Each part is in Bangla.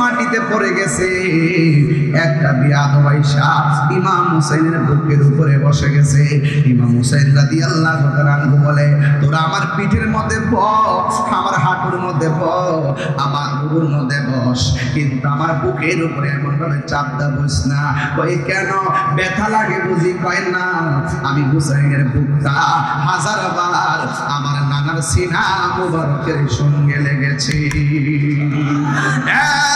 মাটিতে পড়ে গেছে? একটা বিয়াদ বাইশা ইমাম হুসাইনের বুকের উপরে বসে গেছে। ইমাম হুসাইন রাদি আল্লাহ বলে, তোরা আমার পিঠের মধ্যে বস, আমার হাঁটুর মধ্যে বস, আমার বুকুর মধ্যে বস। কিন্তু আমার বুকের উপরে এমন ভাবে চাপ দা বস না। ওই কেন? ব্যথা লাগে বুঝি? কয়, না, আমি হুসাইনের বুকটা হাজার বার আমার নানার সিনা মুবারকের সঙ্গে লেগেছে। এবারে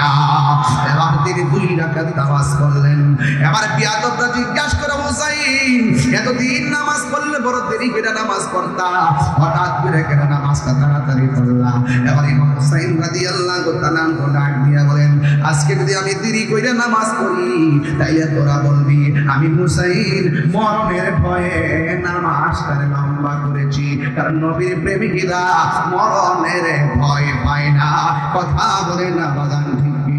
না। এবার তিনি দুই রাকাত নামাজ করলেন এবার বিয়াদবরা জিজ্ঞাসা করে, হুসাইন, এতদিন নামাজ পড়লে বড় দেরি করে নামাজ পড়তা? হঠাৎ করে কেন নামাজটা তাড়াতাড়ি পড়লা? এবার ইমাম হুসাইন রাদিয়াল্লাহু তাআলা ডাক দিয়া বলেন, আজকে যদি আমি দেরি করে নামাজ পড়ি, তাইলে তোরা বলবি, আমি হুসাইন মরণের ভয়ে নামাজটারে লম্বা করেছি, কারণ নবীর প্রেমিকরা মরণের ভয় পায় না। কথা বলে না বাদান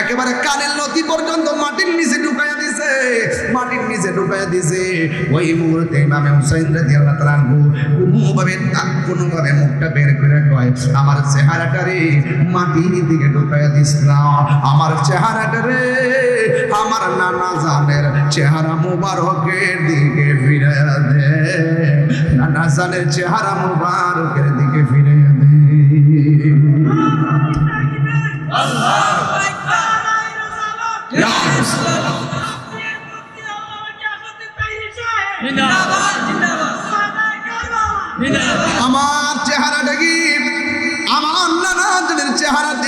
একেবারে কানের নদী পর্যন্ত মাটির নিচে ঢুকাইয়া দিছে। মাটির নিচে ঢুকাইয়া দিছে। ওই মুহূর্তে ইমামে হুসাইন তাআলা আনহু কোনোভাবে কোনোভাবে মুখটা বের করে কয়, আমার মাটির দিকে ঢুকাইয়া দিস না। আমার চেহারাটারে আমার নানা জানের চেহারা মুবারকের দিকে ফিরাইয়া দে। নানা জানের চেহারা মুবারকের দিকে ফিরাইয়া দে। ইয়া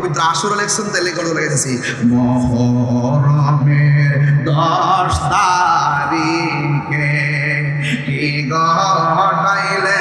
পবিত্র আসর লেখছেন তাহলে করে লেগেছি মহরমের দশ তারিখে কি ঘটাইলেন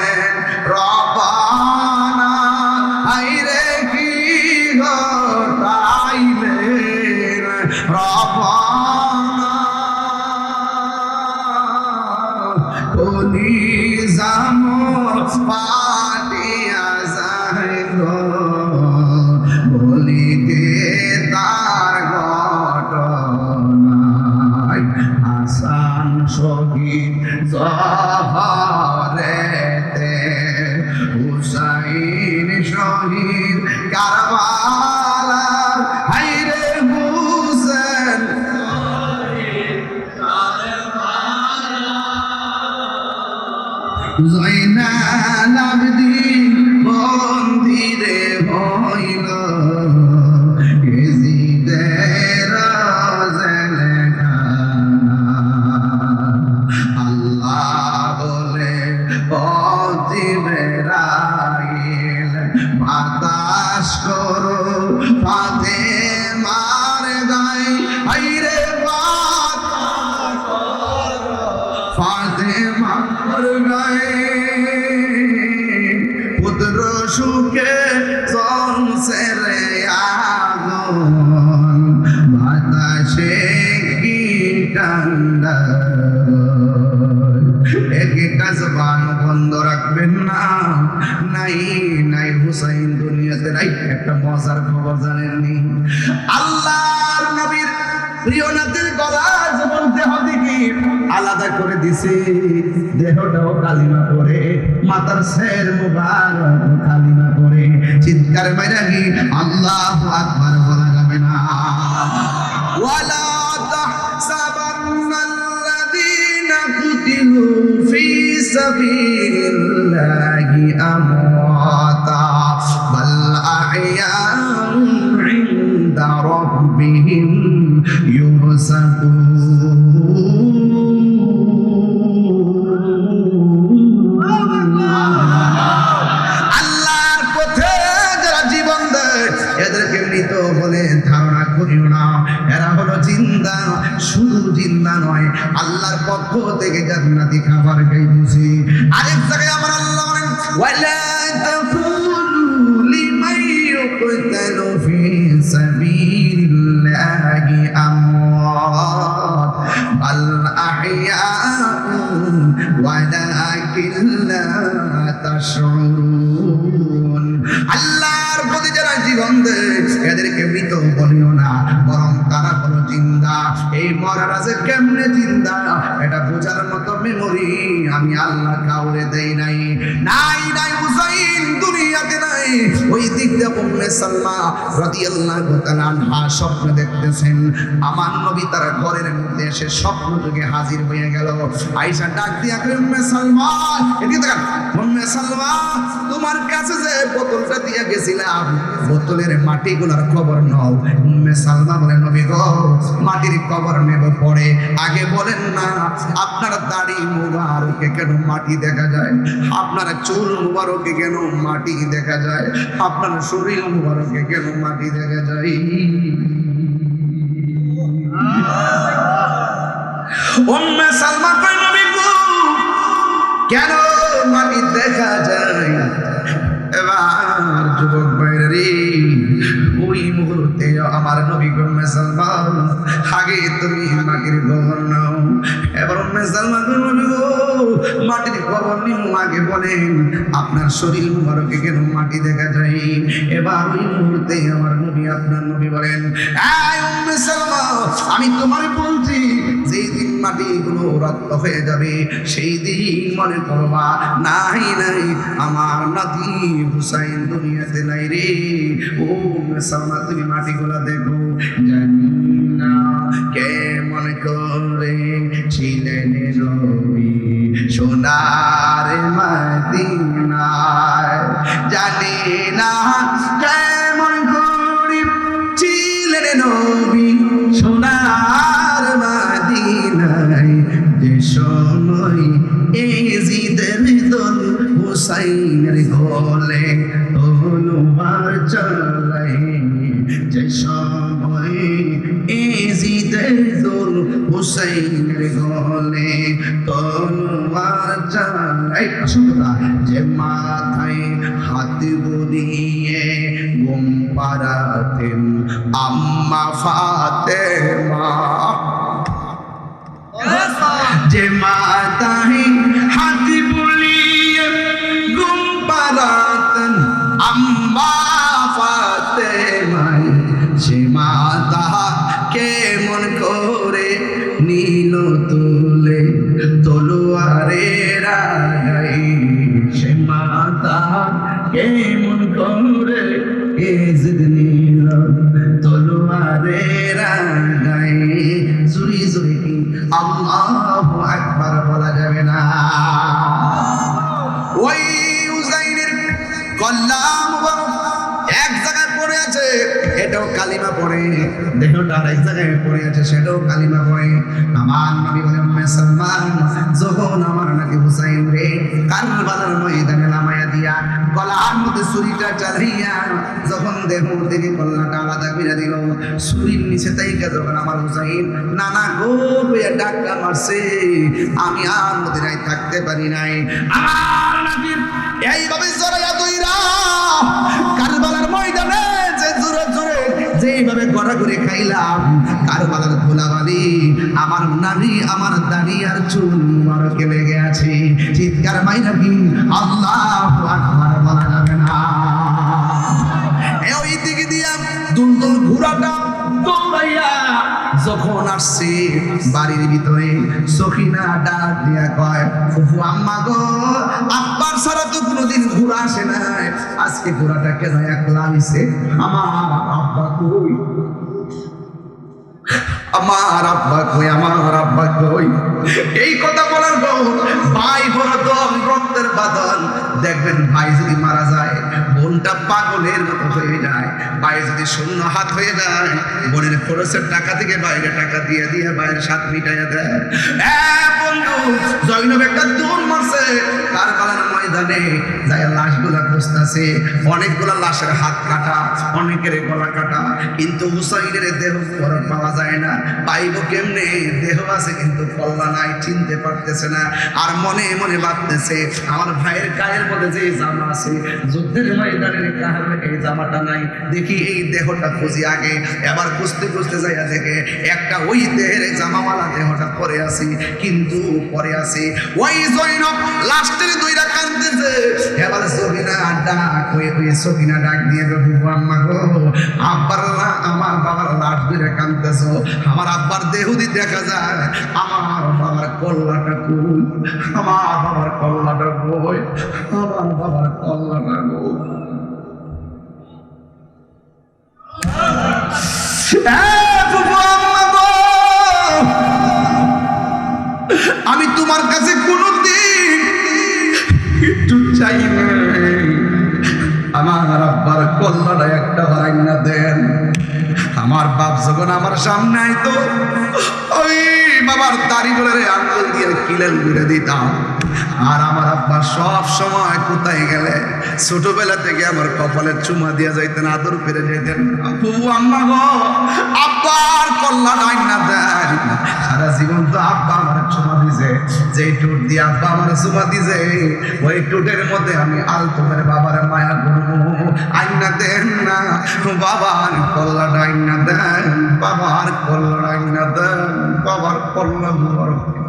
রায়। একটা মজার খবর জানেননি আল্লাহর নবীর প্রিয় নাতির গলা যখন দেহ দিকে আলাদা করে দিছে। দেহটাও কালিমা করে মাতার শের মুবারক কালিমা করে চিৎকার মাইরা কি আল্লাহ আকবার বলা যাবে না? ওয়ালা তাহসাবান্নাল্লাযীনা কুতিলু ফি সাবিলিল্লাহি আমওয়াতা বাল أحياء عند ربهم يرزقون আল্লাহর পথে যারা জীবন দেয় এদেরকে মৃত বলে ধারণা করিও না এরা হলো জিন্দা শুধু জিন্দা নয় আল্লাহর পক্ষ থেকে জান্নাতি খাবার খাইতেছি আরেক জায়গায় আমার আল্লাহ বলেন আল্লাহর প্রতি যারা জীবন দেয়, এদেরকে মৃত বলিও না, বরং তারা হলো জিন্দা। এই মরার আছে কেমনে জিন্দা? এটা বোঝার মতো মেমোরি আমি আল্লাহ কাউরে দেই নাই। নাই নাই ওই দিক দিয়ে উম্মে তাআলা আনহা স্বপ্ন দেখতেছেন। আমার নবী তার ঘরের মধ্যে এসে স্বপ্ন হাজির হয়ে গেল। আয়েশা ডাক দিয়া উম্মে সালমা, এদিকে উম্মে সালমা, তোমার কাছে যে বোতলটা গেছিলাম, বোতলের মাটিগুলোর খবর নাও। উম্মে সালমা বলে, নবী গো, মাটির খবর নেব পরে। আগে বলেন না, আপনার দাড়ি মুবারকে কেন মাটি দেখা যায়? আপনার চুল মুবারকে কেন মাটি দেখা যায়? আপনার শরীর মুবারকে কেন মাটি দেখা যায়? উম্মে সালমা কই নবী গো, কেন মাটি দেখা যায়? এবার যুবক ভাইরা রে, ওই মুহূর্তে আমার নবী কমে সালমান, আগে তুমি মাটির খবর নাও। এবার উম্মে গো মাটির খবর নিও আগে বলেন আপনার শরীর মুবারকে কেন মাটি দেখা যায়? এবার ওই মুহূর্তে আমার নবী, আপনার নবী বলেন আমি তোমার বলছি, যেই দিন মাটিগুলো রক্ত হয়ে যাবে, সেই দিন মনে করবা, নাই নাই, আমার নাতি হুসাইন দুনিয়াতে নাই রে। ও সালমা, তুমি মাটিগুলা দেখো, জানি না কেমন করে ছিলেন নবী সোনার মদিনায়। জানি না কেমন করে ছিলেন নবী সোনার মাদিনায়। যে সময় এজিদের দল হুসাইনের গলে তলোয়ার চালাই যে সময় দল হুসাইনের গলে তলোয়ার চালাই শুনতা যে মাথায় হাত বুলিয়ে ঘুম পাড়াতেন আম্মা ফাতেমা। যে মাথায় হাতি মাতা কেমন করে এজিদ পড়ে, দেহটা আর এক জায়গায় পড়ে আছে, সেটাও কালিমা পড়ে। আমার নবী বলে উম্মে সালমান, যখন আমার নাকি হুসাইন রে কারবালার ময়দানে নামায়া দিয়া গলার মধ্যে ছুরিটা চালাইয়া যখন দেহ থেকে কল্লাটা আলাদা করে দিল, ছুরির নিচে তাইকা যখন আমার হুসাইন নানা গো কইয়া ডাক্কা মারছে, আমি আর মদিনায় থাকতে পারি নাই। আমার নবীর এইভাবে জড়াইয়া দইরা কারবালার ঘোরাঘুরি খাইলাম। কারবালার ধুলাবালি আমার নারী আমার দাড়ি আর চুল মুবারকে লেগে আছে চিৎকার মাইরা কি? আল্লাহ আকবার বলা যাবে না। দিকে যখন আসছে বাড়ির ভিতরে, সখিনা ডাক দিয়া কয় ফুফু আম্মা গো আব্বার সারা তো কোনোদিন ঘোড়া আসে নাই। আজকে ঘোড়াটা কেন একলা আমার আব্বা কই? আমার আব্বা কই আমার আব্বা কই এই কথা বলার পর ভাই বড় দল রক্তের বাদল। দেখবেন ভাই যদি মারা যায় বোনটা পাগলের মতো হয়ে যায় ভাই যদি শূন্য হাত হয়ে যায় বোনের খরচের টাকা থেকে বাইরে টাকা দিয়ে দিয়ে বাইরের সাত মিটাইয়া দেয়। বন্ধু জৈনব একটা মারছে তার ময়দানে লাশগুলা খুঁজতেছে। লাশের হাত কাটা, অনেকের গলা কাটা, কিন্তু হুসাইনের দেহ পাওয়া যায় না। পাইব কেমনে? দেহ আছে কিন্তু কল্লা নাই, চিনতে পারতেছে না। আর মনে মনে ভাবতেছে, আমার ভাইয়ের গায়ের মধ্যে যে জামা আছে, যুদ্ধের ময়দানের কারণে এই জামাটা নাই। দেখি এই দেহটা খুঁজি আগে। এবার খুঁজতে খুঁজতে যাইয়া দেখে একটা ওই দেহের জামাওয়ালা দেহটা পরে আছে, কিন্তু পরে আছে। ওই জৈনব লাস্টের দুইটা কান্দতেছে এবার সবিনা ডাক ওই ওই সবিনা ডাক দিয়ে বাবু আম্মা গো, আব্বার লা- আমার বাবার লাশ ধরে কান্দতেছো আমার আব্বার দেহুদি দেখা যায়, আমার বাবার কল্লাটা কই? আমার বাবার কল্লাটা কই? আমার বাবার কল্লাটা কই? আমি তোমার কাছে কোনোদিন একটু চাই আমার আব্বার কল্লাটা একটা বারাইনা দেন। আমার বাপ যখন আমার সামনে আইতো, ওই বাবার দাড়ি বলে আঙ্গুল দিয়ে কিলেন ঘুরে দিতাম। আর আমার আব্বা সব সময় কোথায় গেলে ছোটবেলা থেকে আমার কপালে চুমা দিয়ে যাইতেন, আদর করে যেতেন আপু, আম্মা গো, আব্বার কল্যাণ আইন না সারা জীবন তো আব্বা আমার চুমা দিছে টুট দিয়ে আব্বা আমার চুমা দিছে, ওই টুটের মধ্যে আমি করে বাবার মায়া করব আইনা দেন না, বাবার কল্যাণ আইনা দেন, বাবার কল্যাণ দেন, বাবার কল্যাণ।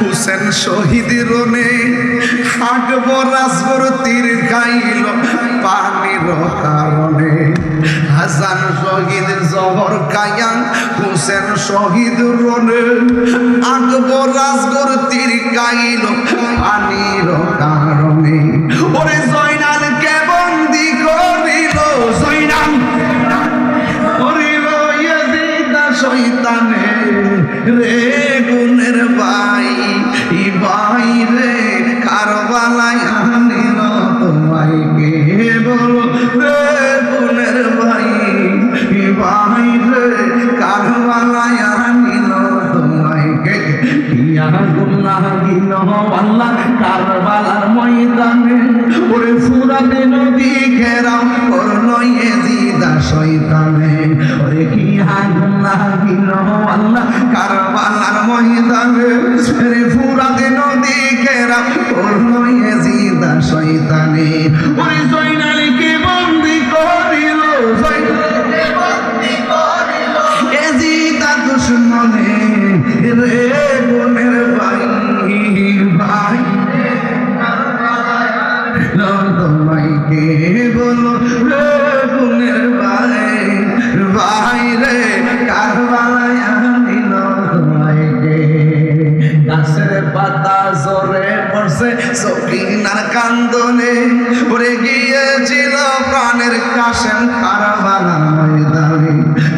হুসেন শহীদ রনে আকবর আসবর তীর খাইল পানির কারণে। হাসান শহীদ জহর খায়ান হুসেন শহীদ রনে আকবর আসবর তীর খাইল পানির কারণে। ওরে জয়নাল কে বন্দি করিল, জয়নাল। ইয়াজিদা শয়তানে রে করল এজিদা শয়তানে ওরে কি হাগুনা দিল আল্লাহ, কারবালার ময়দানে রে ফুরাতে নদী ঘেরাও করল এজিদা শয়তানে। ওরে সকিনার কান্দনে পড়ে গিয়েছিল প্রাণের কাশেম কারবালার ময়দানে।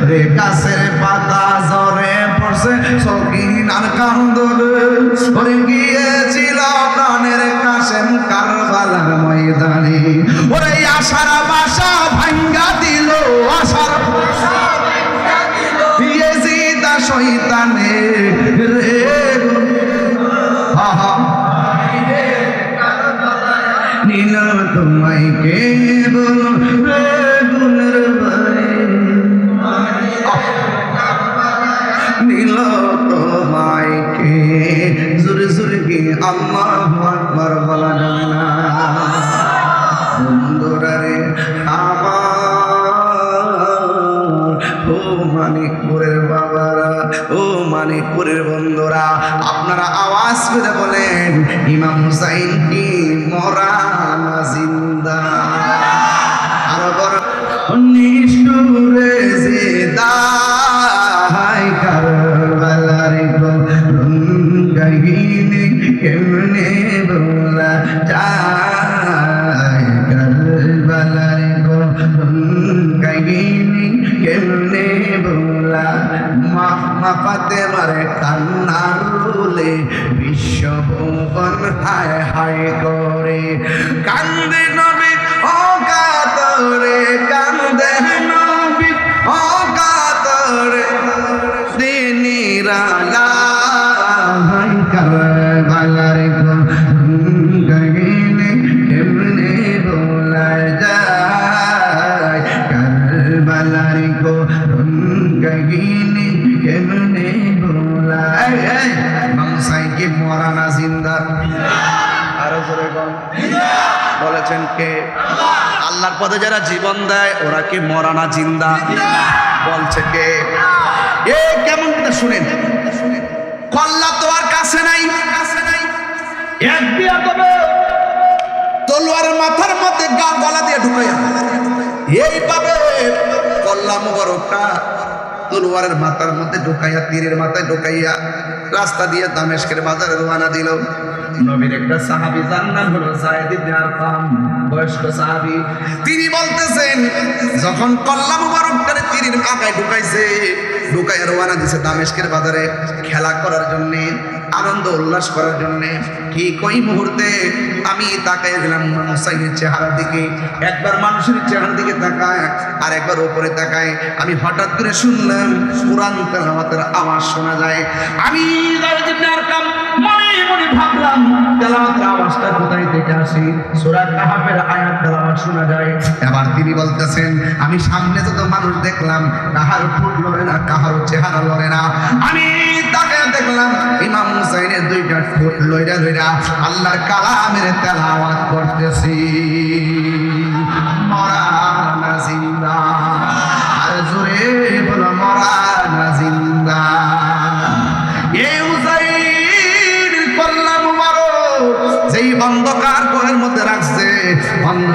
রে গাছের পাতা জোরে পড়ছে সকিনার কান্দনে পড়ে গিয়েছিল প্রাণের কাশেম কারবালার ময়দানে। ওরে আশার বাসা ভাঙ্গা দিল, আশার ইয়েজিদা শয়তানে, রে ভাইকে বলো রে গুণের নীল তোমাইকে জোরে জোরে কি আল্লাহ আকবার বলা যাবে না। বন্ধুরা রে আমার ও মানিকপুরের বাবারা, ও মানিকপুরের বন্ধুরা, আপনারা আওয়াজ করে বলেন, ইমাম হুসাইন কি মরা না মরানা জিন্দা? আরও বলেছেন কে? আল্লাহর পদে যারা জীবন দেয়, ওরা কি মরানা জিন্দা? বলছে কে? এ, কেমন করে শুনেন? কল্লা তো আর কাছে নাই। এক বিয়া তলোয়ার মাথার মধ্যে গা গলা দিয়ে ঢুকাইয়া এইভাবে কল্লা মোবারকটা তলোয়ারের মাথার মধ্যে ঢুকাইয়া, তীরের মাথায় ঢুকাইয়া রাস্তা দিয়ে দামেশকের বাজারে রওনা দিল। নবীর একটা সাহাবী যার নাম হলো সাইদ ইবনে বয়স্ক সাহাবী। তিনি বলতেছেন, যখন কল্লা মুবারকটারে তীরের আগায় ঢুকাইছে ঢুকাইয়া রোয়ানা দিছে দামেশকের বাজারে খেলা করার জন্যে, আনন্দ উল্লাস করার জন্যে। ঠিক ওই মুহূর্তে আমি তাকাই দিলাম মোসাইয়ের চেহারার দিকে। একবার মানুষের চেহারার দিকে তাকায় আর একবার ওপরে তাকায়। আমি হঠাৎ করে শুনলাম, কোরআন তেলাওয়াতের আওয়াজ শোনা যায়। আমি এবার তিনি বলতেছেন, আমি সামনে যত মানুষ দেখলাম কাহার ফুট লড়ে না কাহার চেহারা লড়ে না। আমি তাকে দেখলাম, ইমাম হুসাইনের দুইটা ঠোঁট লইরা লইরা আল্লাহর কালামের তেলাওয়াত করতেছি। মরা জিন্দা।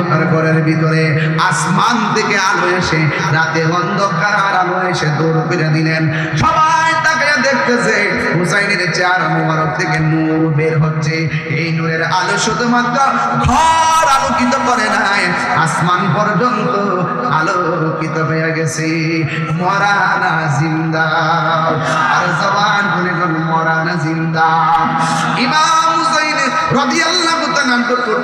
অন্ধকার ঘরের ভিতরে আসমান থেকে আলো এসে, রাতে অন্ধকার আলো এসে দৌড় করে দিলেন। সবাই তাকে দেখতেছে, হুসাইনের চেহারা মোবারক থেকে নূর বের হচ্ছে। এই নূরের আলো শুধুমাত্র ঘর আলোকিত করে নাই, আসমান পর্যন্ত আলোকিত হয়ে গেছে। মরানা জিন্দা, আর জবান বলে মরানা জিন্দা। ইমাম হুসাইন রাদিয়াল্লাহু দিয়ে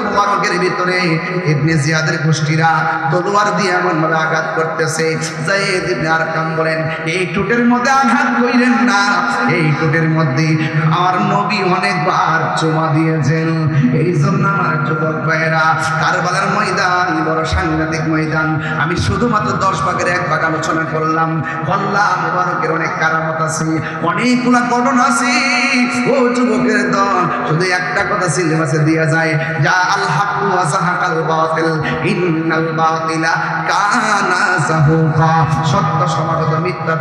সাংঘাতিক ময়দান। আমি শুধুমাত্র দশ ভাগের এক ভাগ আলোচনা করলাম। কল্লা মুবারকের অনেক কারামত আছে, অনেকগুলা ঘটনা আছে। ও যুবকের দল, শুধু একটা কথা সিলেবাসে দেওয়া যায় যা আল হাকু ওয়া বাতিল, ইন্নাল বাতিলা কানা সত্য সমাগত মিথ্যা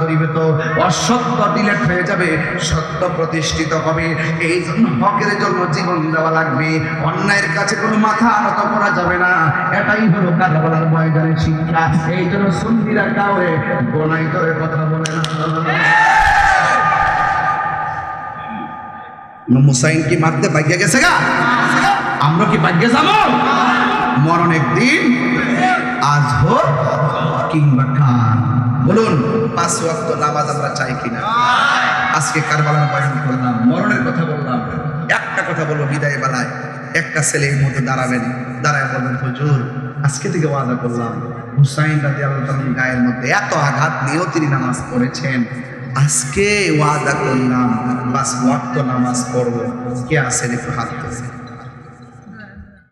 অসত্য ডিলেট হয়ে যাবে, সত্য প্রতিষ্ঠিত হবে। এই জন্য হকের জন্য জীবন দেওয়া লাগবে। অন্যায়ের কাছে কোনো মাথা নত করা যাবে না। এটাই হলো কারবালার ময়দানের শিক্ষা। এই জন্য সুন্দিরা কাউরে গোনাই করে কথা বলে না। মুসাইন কি মারতে ভাগ্যে গেছে গা? আমরা কি ভাগ্যে যাব মরণ একদিন আজ হোক কিংবা কাল? বলুন, পাঁচ ওয়াক্ত নামাজ আমরা চাই কিনা? আজকে কারবালার বয়ান করলাম, মরণের কথা বললাম। একটা কথা বলব বিদায় বেলায়। একটা ছেলে এর মধ্যে দাঁড়াবেন। দাঁড়ায় বলবেন হুজুর, আজকে থেকে ওয়াদা করলাম। হুসাইন রাজি আল্লাহ গায়ের মধ্যে এত আঘাত নিয়েও তিনি নামাজ পড়েছেন। আজকে ওয়াদা করলাম বাস ওয়াক্ত নামাজ পড়ব। কে আছেন একটু হাত।